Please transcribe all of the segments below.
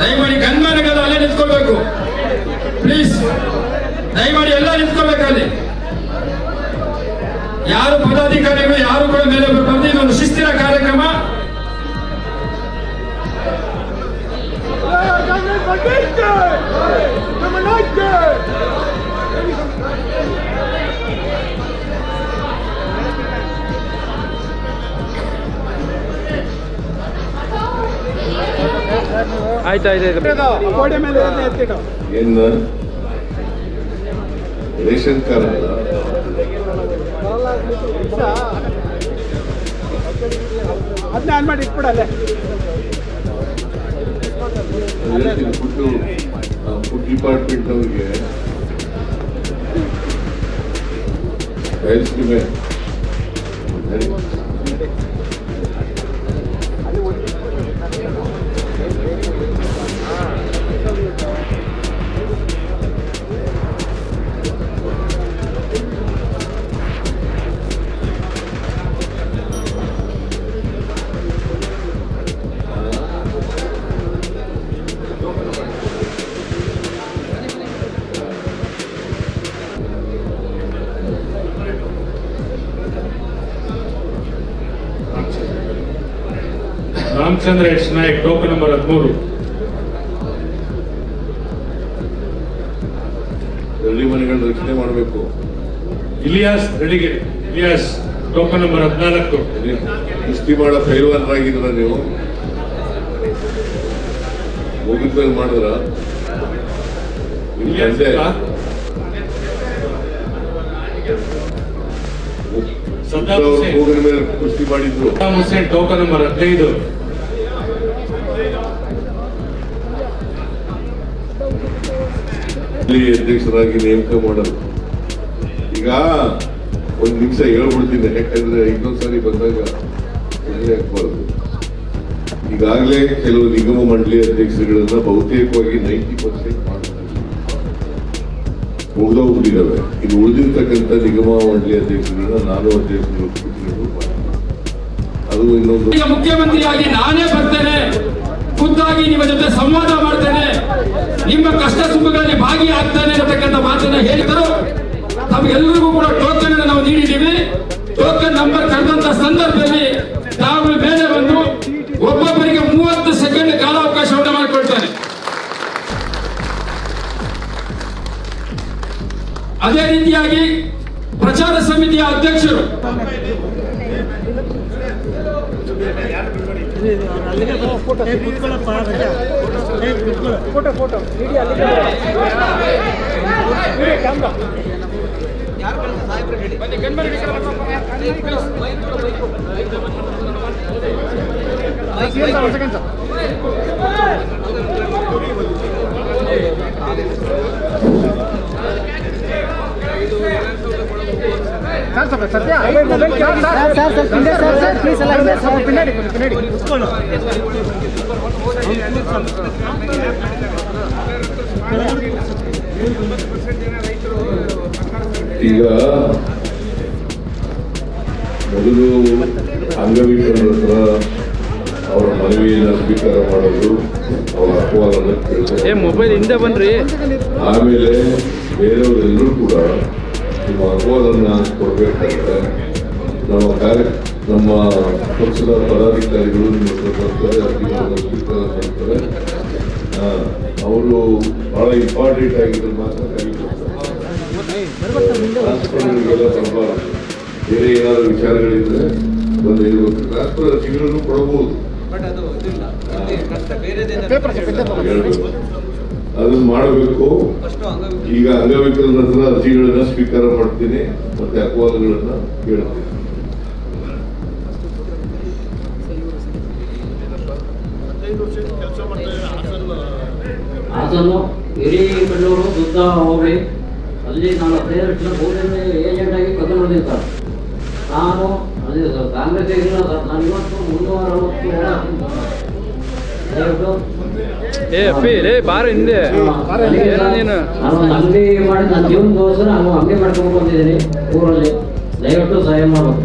ದಯಮಾಡಿ ಗನ್ಮ್ಯಾನ್ಗಳು ಅಲ್ಲೇ ನಿಂತ್ಕೊಳ್ಬೇಕು. ಪ್ಲೀಸ್ ದಯಮಾಡಿ ಎಲ್ಲ ನಿಂತ್ಕೊಳ್ಬೇಕು ಅಲ್ಲಿ. ಯಾರು ಪದಾಧಿಕಾರಿಗಳು, ಯಾರು ಕೂಡ ಮೇಲೆ ಬಂದು ಇದೊಂದು ಶಿಸ್ತಿನ ಕಾರ್ಯಕ್ರಮ. ಆಯ್ತು ಆಯ್ತು ಗೋಡೆ ಮೇಲೆ ಎತ್ತಿಡು. ಏನು ರೇಷನ್ ಕಾರ್ಡ್ ಅದನ್ನ ಆನ್ ಮಾಡಿ ಇಟ್ಬಿಡಲ್ಲೇ ಫುಡ್ ಫುಡ್ ಡಿಪಾರ್ಟ್ಮೆಂಟ್ ಅವ್ರಿಗೆ tiles Ramachandra H Nayak token number ಹದಿಮೂರು. ಹಳ್ಳಿ ಮನೆಗಳನ್ನು ರಕ್ಷಣೆ ಮಾಡಬೇಕು. ಇಲಿಯಾಸ್ ಹಳ್ಳಿಗೆ ಇಲಿಯಾಸ್ ಟೋಕನ್ ನಂಬರ್ ಹದಿನಾಲ್ಕು. ಕುಸ್ತಿ ಮಾಡೋ ಪೈಲ್ವಾನರಾಗಿದ್ರ ನೀವು? ಮುಗಿದ ಮೇಲೆ ಮಾಡಿದ್ರ? ಕುಸ್ತಿ ಮಾಡಿದ್ರು ಹುಸೇನ್ ಟೋಕನ್ ನಂಬರ್ ಹದಿನೈದು. ಅಧ್ಯಕ್ಷರಾಗಿ ನೇಮಕ ಮಾಡೋದು. ಈಗ ಒಂದು ನಿಮಿಷ ಹೇಳ್ಬಿಡ್ತೀನಿ, ಯಾಕಂದ್ರೆ ಇನ್ನೊಂದ್ಸಾರಿ ಬಂದಾಗ ಹಾಕ್ಬಾರ್ದು ಈಗಾಗಲೇ ಕೆಲವು ನಿಗಮ ಮಂಡಳಿ ಅಧ್ಯಕ್ಷರುಗಳನ್ನ ಬಹುತೇಕವಾಗಿ ನೈಂಟಿ ಪರ್ಸೆಂಟ್ ಮುಗ್ದೋಗ್ಬಿಟ್ಟಿದ್ದಾವೆ. ಇದು ಉಳಿದಿರ್ತಕ್ಕಂಥ ನಿಗಮ ಮಂಡಳಿ ಅಧ್ಯಕ್ಷರುಗಳನ್ನ ನಾನು ಅಧ್ಯಕ್ಷರು. ಅದು ಇನ್ನೊಂದು ಮುಖ್ಯಮಂತ್ರಿಯಾಗಿ ನಾನೇ ಬರ್ತೇನೆ. ಖುದ್ದಾಗಿ ನಿಮ್ಮ ಜೊತೆ ಸಂವಾದ ಮಾಡ್ತೇನೆ. ನಿಮ್ಮ ಕಷ್ಟ ಸುಖಗಳಲ್ಲಿ ಭಾಗಿಯಾಗ್ತಾನೆ ಅಂತಕ್ಕಂಥ ಮಾತನ್ನ ಹೇಳಿದರು. ತಮಗೆಲ್ಲರಿಗೂ ಕೂಡ ಟೋಕನ್ ನಾವು ನೀಡಿದ್ದೀವಿ. ಟೋಕನ್ ನಂಬರ್ ಕರೆದಂತ ಸಂದರ್ಭದಲ್ಲಿ ತಾವು ಮೇಲೆ ಬಂದು ಒಬ್ಬೊಬ್ಬರಿಗೆ ಮೂವತ್ತು ಸೆಕೆಂಡ್ ಕಾಲಾವಕಾಶವನ್ನು ಮಾಡಿಕೊಳ್ತಾರೆ ಅದೇ ರೀತಿಯಾಗಿ ಪ್ರಚಾರ ಸಮಿತಿಯ ಅಧ್ಯಕ್ಷರು ಫೋಟೋ ಫೋಟೋ ವಿಡಿಯೋ ಅಲ್ಲಿಗೆ ಕ್ಯಾಮ್ರಾ ಒಂದು ಪಿನ್ನಾಡಿ ಈಗ ಮೊದಲು ಅಂಗವಿಕಲರ ಹತ್ರ ಅವರ ಮನವಿಯನ್ನು ಸ್ವೀಕಾರ ಮಾಡೋದು ಅವರ ಅಹವಾಲನ್ನು ಕೇಳ್ತಾರೆ ಮೊಬೈಲ್ ಹಿಂದೆ ಬನ್ರಿ ಆಮೇಲೆ ಬೇರೆಯವರೆಲ್ಲರೂ ಕೂಡ ನಿಮ್ಮ ಅಹವಾಲನ್ನ ಕೊಡಬೇಕಾದ್ರೆ ನಮ್ಮ ಕಾರ್ಯ ನಮ್ಮ ಪಕ್ಷದ ಪದಾಧಿಕಾರಿಗಳು ಬರ್ತಾರೆ ಆ, ಅವರು ಬಹಳ ಇಂಪಾರ್ಟೆಂಟ್ ಆಗಿದ್ರೆ ಮಾತ್ರ ಸ್ವಲ್ಪ ಬೇರೆ ಏನಾದ್ರು ವಿಚಾರಗಳಿದ್ರೆ ಬಂದು ಇರಬೇಕು ಟ್ರಾನ್ಸ್ಫರ್ ಅರ್ಜಿಗಳನ್ನು ಕೊಡಬಹುದು. ಅದನ್ನ ಮಾಡಬೇಕು. ಈಗ ಅಂಗವಿಕಲರ ಹತ್ರ ಅರ್ಜಿಗಳನ್ನ ಸ್ವೀಕಾರ ಮಾಡ್ತೀನಿ. ಮತ್ತೆ ಅಹವಾಲುಗಳನ್ನ ಕೇಳ್ತೀನಿ ಹಾಸನ್ನು ಹಿರೇಕಲ್ಲೂರು ದುದ್ದ ಹೋಗಿ ಅಲ್ಲಿ ನಾನು ಹದಿನೈದು ವರ್ಷ ಕೋಟಿ ಏಜೆಂಟ್ ಆಗಿ ಕೆಲಸ ಮಾಡಿರ್ತಾರೆ ನಾನು ಅಲ್ಲಿ ಕಾಂಗ್ರೆಸ್ ನಾನು ಇವತ್ತು ಮುನ್ನೂರ ಅರವತ್ತು ದಯವಿಟ್ಟು ಏ ಅಪ್ಪಿ ಲೇ ಬಾರ ಹಿಂದೆ. ಏನು ನೀನು? ಅಂಗಡಿ ಮಾಡಿ ನನ್ನ ಜೀವನಗೋಸ್ಕರ ನಾನು ಅಂಗಡಿ ಮಾಡ್ಕೊಂಡು ಬಂದಿದ್ದೀನಿ ಊರಲ್ಲಿ. ದಯವಿಟ್ಟು ಸಹಾಯ ಮಾಡಬೇಕು.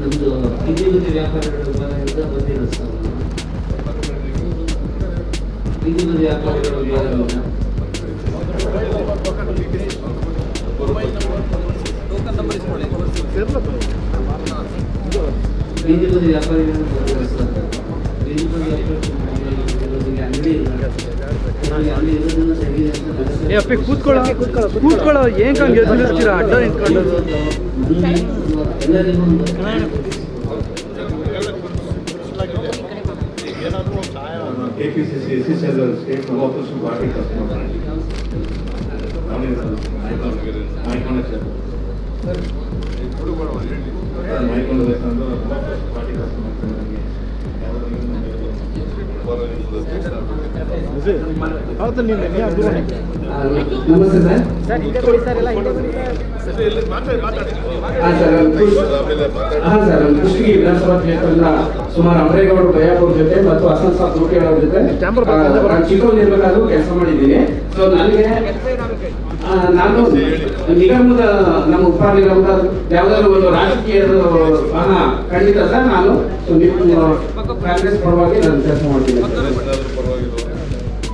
ನಮ್ಮದು ವ್ಯಾಪಾರಿಗಳ ಬಂದಿರೋದು ಸರ್. ಬೀದಿ ಬದಿ ವ್ಯಾಪಾರಿಗಳ ವ್ಯಾಪಾರಿಗಳು ಬಂದಿರೋದು ಸರ್ ಬೀದಿ ಬದಿ ವ್ಯಾಪಾರಿಗಳಿಗೆ ಅಂಗಡಿ ಇಲ್ಲ ನಮಗೆ ಅಂಗಡಿ ಇರೋದನ್ನ ತೆಗಿದೆ ಅಂತ ಏ ಅಪ್ಪಿ ಕೂತ್ಕೊಳ್ಳೋ ಕೂತ್ಕೊಳ್ಳೋ ಏನ್ ಹಂಗೆ ಎದ್ದು ನಿಲ್ಸ್ತೀರಾ ಅಡ್ಡ ನಿಂತ್ಕೊಂಡು ಎಲ್ಲರಿಗೂ ಒಂದು KPCC S C L state office party customer ಮೈಕೊಂಡ sir party. ನಮಸ್ತೆ ಸರ್. ಹಾಂ ಸರ್ ಕುಷ್ಟಗಿ ವಿಧಾನಸಭಾ ಕ್ಷೇತ್ರದ ಸುಮಾರು ಅಮರೇಗೌಡ ಬಯ್ಯಾಪುರ ಜೊತೆ ಮತ್ತು ಹಸನ್ ಸಾಬ್ ಜೊತೆ ಚಿಕ್ಕವನಿರ್ಬೇಕಾದ್ರೂ ಕೆಲಸ ಮಾಡಿದ್ದೀನಿ. ಸೊ ನನಗೆ ನಾನು ನಿಗಮದ ನಮ್ಮ ಉಪ ನಿಗಮದ ಯಾವುದಾದ್ರು ಒಂದು ರಾಜಕೀಯದ ಹಣ ಖಂಡಿತ ಸರ್ ನಾನು ಕಾಂಗ್ರೆಸ್ ಪರವಾಗಿ ನಾನು ಕೆಲಸ ಮಾಡ್ತೀನಿ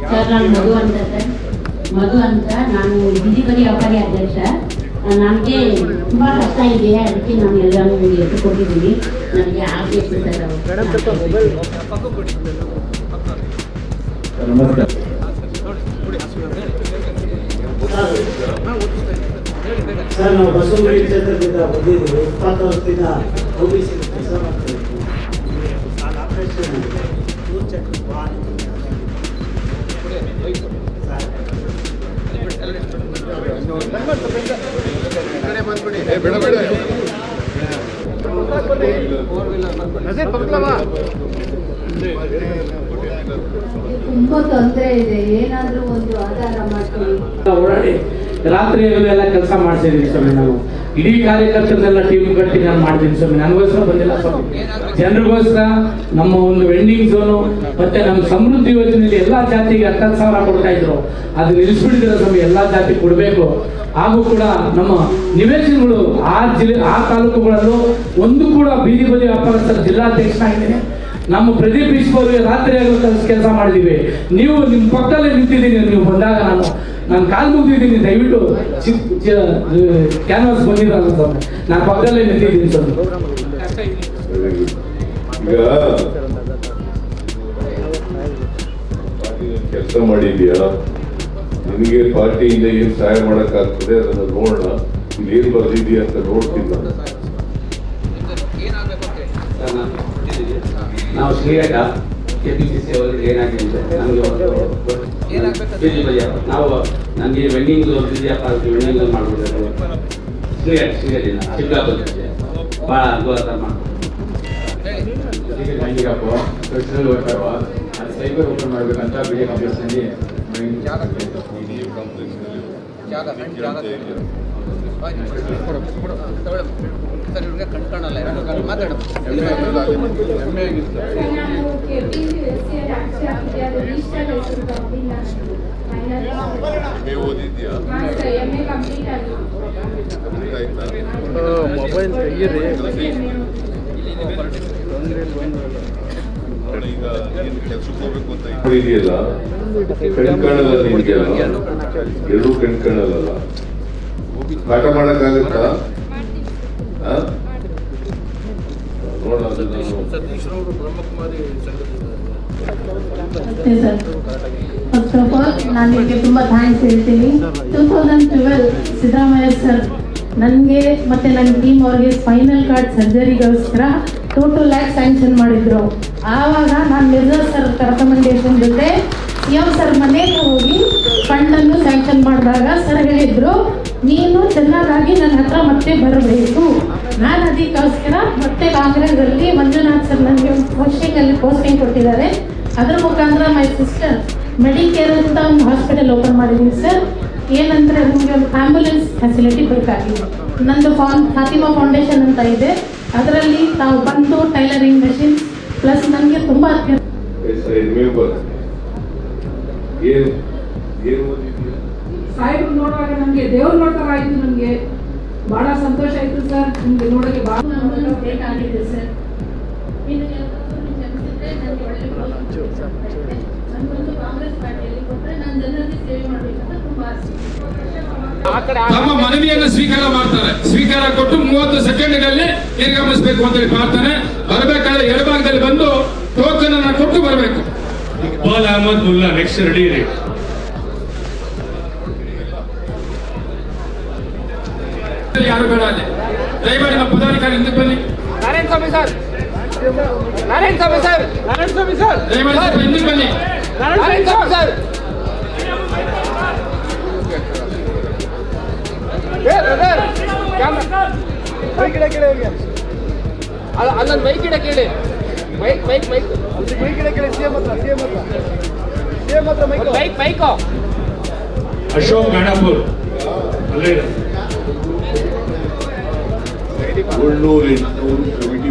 ಸರ್ ನಾನು ಮಧು ಅಂತ ಸರ್ ಮಧು ಅಂತ ನಾನು ಬಿಜಿ ಬದಿ ವ್ಯಾಪಾರಿ ಅಧ್ಯಕ್ಷ ನನಗೆ ತುಂಬ ಕಷ್ಟ ಇದೆ ಅದಕ್ಕೆ ನಾನು ಎಲ್ಲರೂ ಎದ್ದು ಕೊಟ್ಟಿದ್ದೀನಿ ನನಗೆ ಆಗಬೇಕು ಸರ್ ನಮಸ್ಕಾರ ಸರ್, ನಾವು ಬಸವನಗುಡಿ ಕ್ಷೇತ್ರದಿಂದ ಬಂದಿದ್ದೀವಿ. ಇಪ್ಪತ್ತು ವರ್ಷದಿಂದ ಒ ಬಿ ಸಿ ಕೆಲಸ ಮಾಡ್ತೀವಿ ತುಂಬ ತೊಂದರೆ ಇದೆ. ಏನಾದ್ರೂ ಒಂದು ಮಾಡ್ತೀವಿ ಓಡಾಡಿ ರಾತ್ರಿ ಎಲ್ಲ ಕೆಲಸ ಮಾಡ್ತೀನಿ ಸ್ವಾಮಿ ನಾನು ಇಡೀ ಕಾರ್ಯಕರ್ತರನ್ನೆಲ್ಲ ಟೀಮ್ ಕಟ್ಟಿ ನಾನು ಮಾಡ್ತೀನಿ ಸ್ವಾಮಿ. ನನಗೋಸ್ಕರ ಬಂದಿಲ್ಲ ಸ್ವಾಮಿ. ಜನರಿಗೋಸ್ಕರ ನಮ್ಮ ಒಂದು ವೆಂಡಿಂಗ್ ಝೋನು ಮತ್ತೆ ನಮ್ಮ ಸಮೃದ್ಧಿ ಯೋಜನೆಯಲ್ಲಿ ಎಲ್ಲಾ ಜಾತಿಗೆ ಹತ್ತತ್ತು ಸಾವಿರ ಕೊಡ್ತಾ ಇದ್ರು. ಅದು ನಿಲ್ಲಿಸ್ಬಿಟ್ಟಿದ್ರೆ ಸ್ವಾಮಿ. ಎಲ್ಲ ಜಾತಿ ಕೊಡಬೇಕು. ಹಾಗೂ ಕೂಡ ನಮ್ಮ ನಿವೇಶನಗಳು ಆ ಜಿಲ್ಲೆ ಆ ತಾಲೂಕುಗಳಲ್ಲೂ ಒಂದು ಕೂಡ ಬೀದಿ ಬದಿ ವ್ಯಾಪಾರಸ್ಥರ ಜಿಲ್ಲಾಧ್ಯಕ್ಷನಾಗಿದ್ದೀನಿ. ನಮ್ಮ ಪ್ರದೀಪ್ ಅವರಿಗೆ ರಾತ್ರಿ ಆಗೋ ಕೆಲಸ ಮಾಡಿದೀವಿ. ನೀವು ನಿಮ್ಮ ಪಕ್ಕದಲ್ಲೇ ನಿಂತಿದ್ದೀನಿ ನೀವು ಬಂದಾಗ ನಾನು ನಾನು ಕಾಲು ಮುಗಿದಿದ್ದೀನಿ ದಯವಿಟ್ಟು ಕ್ಯಾನ್ವಾಸ್ ಬಂದಿರಲ್ಲ ಸರ್ ನಾನು ಪಕ್ಕದಲ್ಲೇ ನಿಂತಿದ್ದೀನಿ ಸರ್. ಈಗ ಕೆಲಸ ಮಾಡಿದ್ಯಾ ನಿಮಗೆ ಪಾರ್ಟಿಯಿಂದ ಏನ್ ಸಹಾಯ ಮಾಡಕ್ಕಾಗ್ತದೆ ಅದನ್ನ ನೋಡೋಣ. ಇಲ್ಲಿ ಏನ್ ಬರ್ದಿದ್ಯಾ ಅಂತ ನೋಡ್ತೀನಿ ನಾನು ನಾವು Shrirekha K P C C ಅವರಿಗೆ ಏನಾಗಿದೆ ನಮಗೆ ಒಂದು ನಾವು ನಮಗೆ ವೆಂಡಿಂಗ್ ಬಿಜಿ ವ್ಯಾಪಾರಕ್ಕೆ ವೆಂಡಿಂಗ್ ಮಾಡ್ಬಿಟ್ಟಿದ್ದಾರೆ ಶ್ರೀರೇಖ ಶ್ರೀರಂಗ ಚಿಕ್ಕಬಳ್ಳಾಪುರ ಭಾಳ ಅನುಕೂಲ ಸೋಷಿಯಲ್ ವರ್ಕರು ಅದು ಸೈಬರ್ ಓಪನ್ ಮಾಡಬೇಕಂತ ಬಿ ಕಾಂಪ್ಲೆಕ್ಸ್ನಲ್ಲಿ ಮೊಬೈಲ್ ತೆಗೀರಿ ಈಗ ಏನು ಹೋಗ್ಬೇಕು ಅಂತ ಇದೆಯಲ್ಲ ಕಣ್ಕಾಣಲ್ಲ ನಿನ್ಗೆಲ್ಲ ಎರಡೂ ಕಣ್ಕಾಣಲ್ಲ ಪಾಠ ಮಾಡಕ್ಕಾಗತ್ತಾ ಆ? ನೋಡ ಅದು ನಾನು okay sir first of all ನಾನು ನಿಮಗೆ ತುಂಬ ಥ್ಯಾಂಕ್ಸ್ ಹೇಳ್ತೀನಿ ಟೂ ತೌಸಂಡ್ ಸಿದ್ದರಾಮಯ್ಯ ಸರ್ ನನಗೆ ಮತ್ತು ನನ್ನ ಟೀಮ್ ಅವ್ರಿಗೆ ಸ್ಪೈನಲ್ ಕಾರ್ಡ್ ಸರ್ಜರಿಗೋಸ್ಕರ ಟೂ ಟು ಲ್ಯಾಕ್ ಸ್ಯಾಂಕ್ಷನ್ ಮಾಡಿದ್ರು ಆವಾಗ ನಾನು ಮಿರ್ಜಾ ಸರ್ ರೆಕಮೆಂಡೇಶನ್ ಜೊತೆ ಸಿ ಎಂ ಸರ್ ಮನೆಗೆ ಹೋಗಿ ಫಂಡನ್ನು ಸ್ಯಾಂಕ್ಷನ್ ಮಾಡಿದಾಗ ಸರ್ ಹೇಳಿದ್ರು ನೀನು ಚೆನ್ನಾಗಾಗಿ ನನ್ನ ಹತ್ರ ಮತ್ತೆ ಬರಬೇಕು ನಾನು ಅದಕ್ಕೋಸ್ಕರ ಮತ್ತೆ ಕಾಂಗ್ರೆಸ್ಸಲ್ಲಿ ಮಂಜುನಾಥ್ ಸರ್ ನನಗೆ ಒಂದು ಪೋಸ್ಟಿಂಗಲ್ಲಿ ಪೋಸ್ಟಿಂಗ್ ಕೊಟ್ಟಿದ್ದಾರೆ. ಅದ್ರ ಮುಖಾಂತರ ಮೈ ಸಿಸ್ಟರ್ ಮೆಡಿಕೇರ್ ಅಂತ ಒಂದು ಹಾಸ್ಪಿಟಲ್ ಓಪನ್ ಮಾಡಿದ್ದೀನಿ ಸರ್ ಏನಂದ್ರೆ ನಮಗೆ ಒಂದು ಆಂಬ್ಯುಲೆನ್ಸ್ ಫೆಸಿಲಿಟಿ ಬೇಕಾಗಿದೆ ನಂದು ಫಾನ್ ಫಾತಿಮಾ ಫೌಂಡೇಶನ್ ಅಂತ ಇದೆ. ಅದರಲ್ಲಿ ತಾವು ಬಂದು ಟೈಲರಿಂಗ್ ಮೆಷಿನ್ ಪ್ಲಸ್ ನನಗೆ ತುಂಬ ಸಾಹೇಬ್ರು ನೋಡುವಾಗ ನಮಗೆ ದೇವ್ರು ನೋಡ್ತಾರ ಆಯ್ತು ನಮಗೆ. ಬಹಳ ಸಂತೋಷ ಆಯ್ತು ಸರ್ ನಿಮ್ಗೆ ನೋಡಕ್ಕೆ ಬಹಳ ಬೇಕಾಗಿದೆ ಸರ್? ಇನ್ನು ಯಾವತ್ತಾದ್ರೂ ಕ್ಷಮಿಸಿದ್ರೆ ನನಗೆ ಒಳ್ಳೆ ಪ್ರೋತ್ಸಾಹ ಸಿಗುತ್ತೆ. ನನ್ಗೊಂದು ಕಾಂಗ್ರೆಸ್ ಪಾರ್ಟಿಯಲ್ಲಿ ಕೊಟ್ಟರೆ ನಾನು ಜನರಿಗೆ ಸೇವೆ ಮಾಡಬೇಕಂತ ತುಂಬಾ ಆಸೆ. ತಮ್ಮ ಮನವಿಯನ್ನು ಸ್ವೀಕಾರ ಮಾಡ್ತಾರೆ. ಸ್ವೀಕಾರ ಕೊಟ್ಟು ಮೂವತ್ತು ಸೆಕೆಂಡ್ಗಳಲ್ಲಿ ನಿರ್ಗಮಿಸಬೇಕು ಅಂತ ಹೇಳಿ ಪ್ರಾರ್ಥನೆ. ಬರಬೇಕಾದ್ರೆ ಎಡಭಾಗದಲ್ಲಿ ಬಂದು ಟೋಕನ್ ಅನ್ನ ಕೊಟ್ಟು ಬರಬೇಕು. ಇಕ್ಬಾಲ್ ಅಹಮದ್ ಮುಲ್ಲಾ ನೆಕ್ಸ್ಟ್ ರೆಡಿ ಇರಿ. ಯಾರು ಬೇಡ ಅಲ್ಲಿ ದಯಮಾಡಿ ನಮ್ಮ ಪದಾಧಿಕಾರಿ ಹಿಂದಕ್ಕೆ ಬನ್ನಿ Narayana Swamy sir Narayana Swamy sir Narayana Swamy sir ದಯಮಾಡಿ ಸ್ವಲ್ಪ ಹಿಂದಕ್ಕೆ ಬನ್ನಿ ನಾರಾಯಣ ಸ್ವಾಮಿ ಸರ್ ಏ ಬ್ರದರ್ ಮೈಕ್ ಇಡ ಕೇಳಿ ಅವ್ರಿಗೆ ಅಲ್ಲ ಅಲ್ಲೊಂದು ಮೈಕ್ ಇಡ ಕೇಳಿ ಮೈಕ್ ಮೈಕ್ ಮೈಕ್ ಮೈಕ್ ಇಡ ಕೇಳಿ ಸಿಎಂ ಹತ್ರ ಸಿಎಂ ಹತ್ರ ಸಿಎಂ ಹತ್ರ mic mic mic Ashok Ganapur ಅಲ್ಲೇ ಇರು. ಏಳ್ನೂರು ಕಮಿಟಿ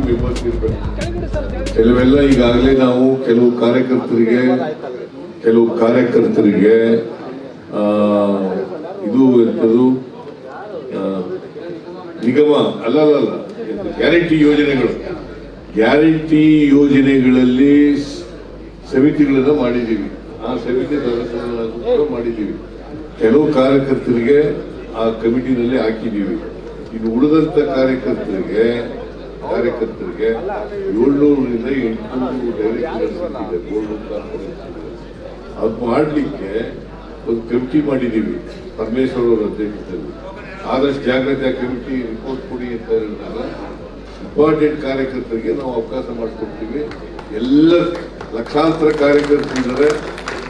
ಕೆಲವೆಲ್ಲ ಈಗಾಗಲೇ ನಾವು ಕೆಲವು ಕಾರ್ಯಕರ್ತರಿಗೆ ಕೆಲವು ಕಾರ್ಯಕರ್ತರಿಗೆ ಇದು ಎಂಥದ್ದು ನಿಗಮ ಅಲ್ಲ ಅಲ್ಲ ಗ್ಯಾರಂಟಿ ಯೋಜನೆಗಳು. ಗ್ಯಾರಂಟಿ ಯೋಜನೆಗಳಲ್ಲಿ ಸಮಿತಿಗಳನ್ನು ಮಾಡಿದ್ದೀವಿ. ಆ ಸಮಿತಿ ಮಾಡಿದ್ದೀವಿ. ಕೆಲವು ಕಾರ್ಯಕರ್ತರಿಗೆ ಆ ಕಮಿಟಿನಲ್ಲಿ ಹಾಕಿದ್ದೀವಿ. ಇನ್ನು ಉಳಿದಂತ ಕಾರ್ಯಕರ್ತರಿಗೆ ಕಾರ್ಯಕರ್ತರಿಗೆ ಏಳ್ನೂರರಿಂದ ಎಂಟುನೂರು ಡೈರೆಕ್ಟರ್ ಬೋರ್ಡ್ ಅದು ಮಾಡಲಿಕ್ಕೆ ಒಂದು ಕಮಿಟಿ ಮಾಡಿದ್ದೀವಿ ಪರಮೇಶ್ವರ್ ಅವರ ಅಧ್ಯಕ್ಷತೆಯಲ್ಲಿ. ಆದಷ್ಟು ಜಾಗ್ರತೆ ಕಮಿಟಿ ರಿಪೋರ್ಟ್ ಕೊಡಿ ಅಂತ ಹೇಳಿದಾಗ ಇಂಪಾರ್ಟೆಂಟ್ ಕಾರ್ಯಕರ್ತರಿಗೆ ನಾವು ಅವಕಾಶ ಮಾಡಿಕೊಡ್ತೀವಿ. ಎಲ್ಲ ಲಕ್ಷಾಂತರ ಕಾರ್ಯಕರ್ತರಿದ್ದಾರೆ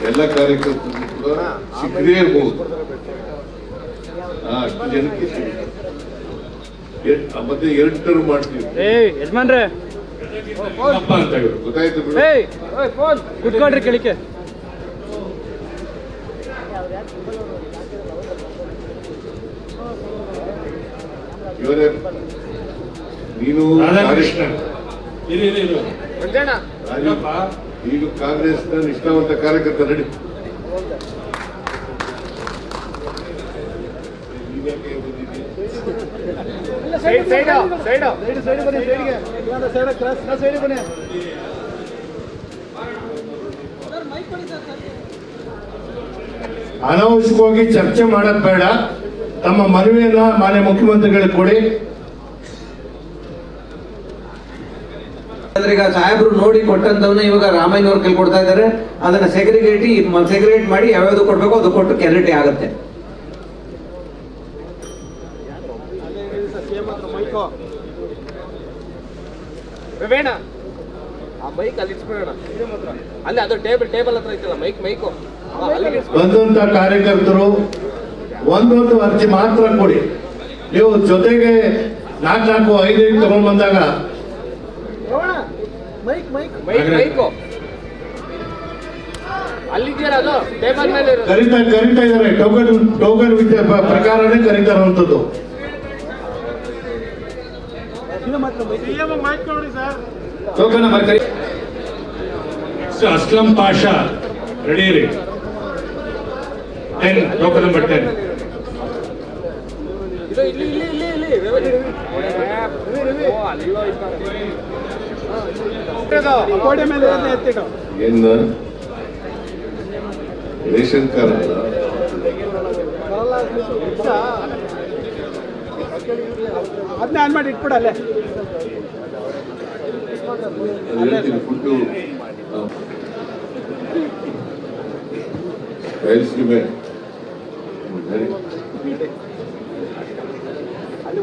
ಎಲ್ಲ ಕಾರ್ಯಕರ್ತರಿಗೂ ಕೂಡ ಸಿಕ್ಕದೇ ಇರ್ಬೋದು. ಹಾ, ಅಷ್ಟು ಜನಕ್ಕೆ ಸಿಗುತ್ತೆ. ಎ- ಮತ್ತೆ ಎರಡು ಟರ್ಮ್ ಮಾಡ್ತೀವಿ. ಯಜಮಾನ್ರೆ. ಅಪ್ಪ ಅಂತ ಇವರು ಗೊತ್ತಾಯ್ತು ಕುತ್ಕೊಳ್ರಿ ನೀನು ಈಗ ಕಾಂಗ್ರೆಸ್ನ ನಿಷ್ಠಾವಂತ ಕಾರ್ಯಕರ್ತ ನಡಿ side side side side side ಬನ್ನಿ ಸೈಡ್ಗೆ ಸೈಡ್ ಕ್ರಾಸ್ ಸೈಡ್ ಬನ್ನಿ ಅನಾವಶ್ಯಕವಾಗಿ ಚರ್ಚೆ ಮಾಡೋದ್ ಬೇಡ. ತಮ್ಮ ಮನವಿಯನ್ನ ಮಾನ್ಯ ಮುಖ್ಯಮಂತ್ರಿಗಳು ಕೊಡಿ. ಅಂದ್ರೆ ಈಗ ಸಾಹೇಬ್ರು ನೋಡಿ ಕೊಟ್ಟಂತವನ್ನ ಇವಾಗ ರಾಮಯ್ಯನವ್ರ ಕೈಲಿ ಕೊಡ್ತಾ ಇದ್ದಾರೆ. ಅದನ್ನ ಸೆಗ್ರಿಗೇಟಿ ಸೆಗ್ರಿಗೇಟ್ ಮಾಡಿ ಯಾವ್ಯಾವ್ದು ಕೊಡ್ಬೇಕು ಅದು ಕೊಟ್ಟು ಕ್ಯಾರಿಟಿ ಆಗುತ್ತೆ. ವಿವೇಣ ಆ ಮೈಕ್ ಅಲ್ಲಿ ಇಟ್ಬಿಡೋಣ ಅಲ್ಲಿ ಅದು ಟೇಬಲ್ ಟೇಬಲ್ ಹತ್ರ ಐತಲ್ಲ ಮೈಕ್ ಮೈಕು. ಬಂದಂತ ಕಾರ್ಯಕರ್ತರು ಒಂದೊಂದು ಅರ್ಜಿ ಮಾತ್ರ ಕೊಡಿ. ನೀವು ಜೊತೆಗೆ ನಾಲ್ಕು ನಾಲ್ಕು ಐದು ಐದು ತಗೊಂಡ್ ಬಂದಾಗ. ಮೈಕ್ ಮೈಕೋ. ಟೇಬಲ್ ಮೇಲೆ ಕರಿತಾ ಕರಿತಾ ಇದಾರೆ ಟೋಕನ್ ಟೋಕನ್ ವಿದ್ಯೆ ಪ್ರಕಾರನೇ ಕರೀತಾರಂಥದ್ದು ಟೋಕನ್ ನಂಬರ್ ಕರಿ ನೆಕ್ಸ್ಟ್ ಅಸ್ಲಂ ಪಾಷಾ ರೆಡಿ ರೀ ಟೆನ್ ಟೋಕನ್ ನಂಬರ್ ಟೆನ್ ಇನ್ನು ರೇಷನ್ ಕಾರ್ಡ್ ಅದನ್ನ ಆನ್ ಮಾಡಿ ಇಟ್ಬಿಡು ಅಲ್ಲೇ. ಅದು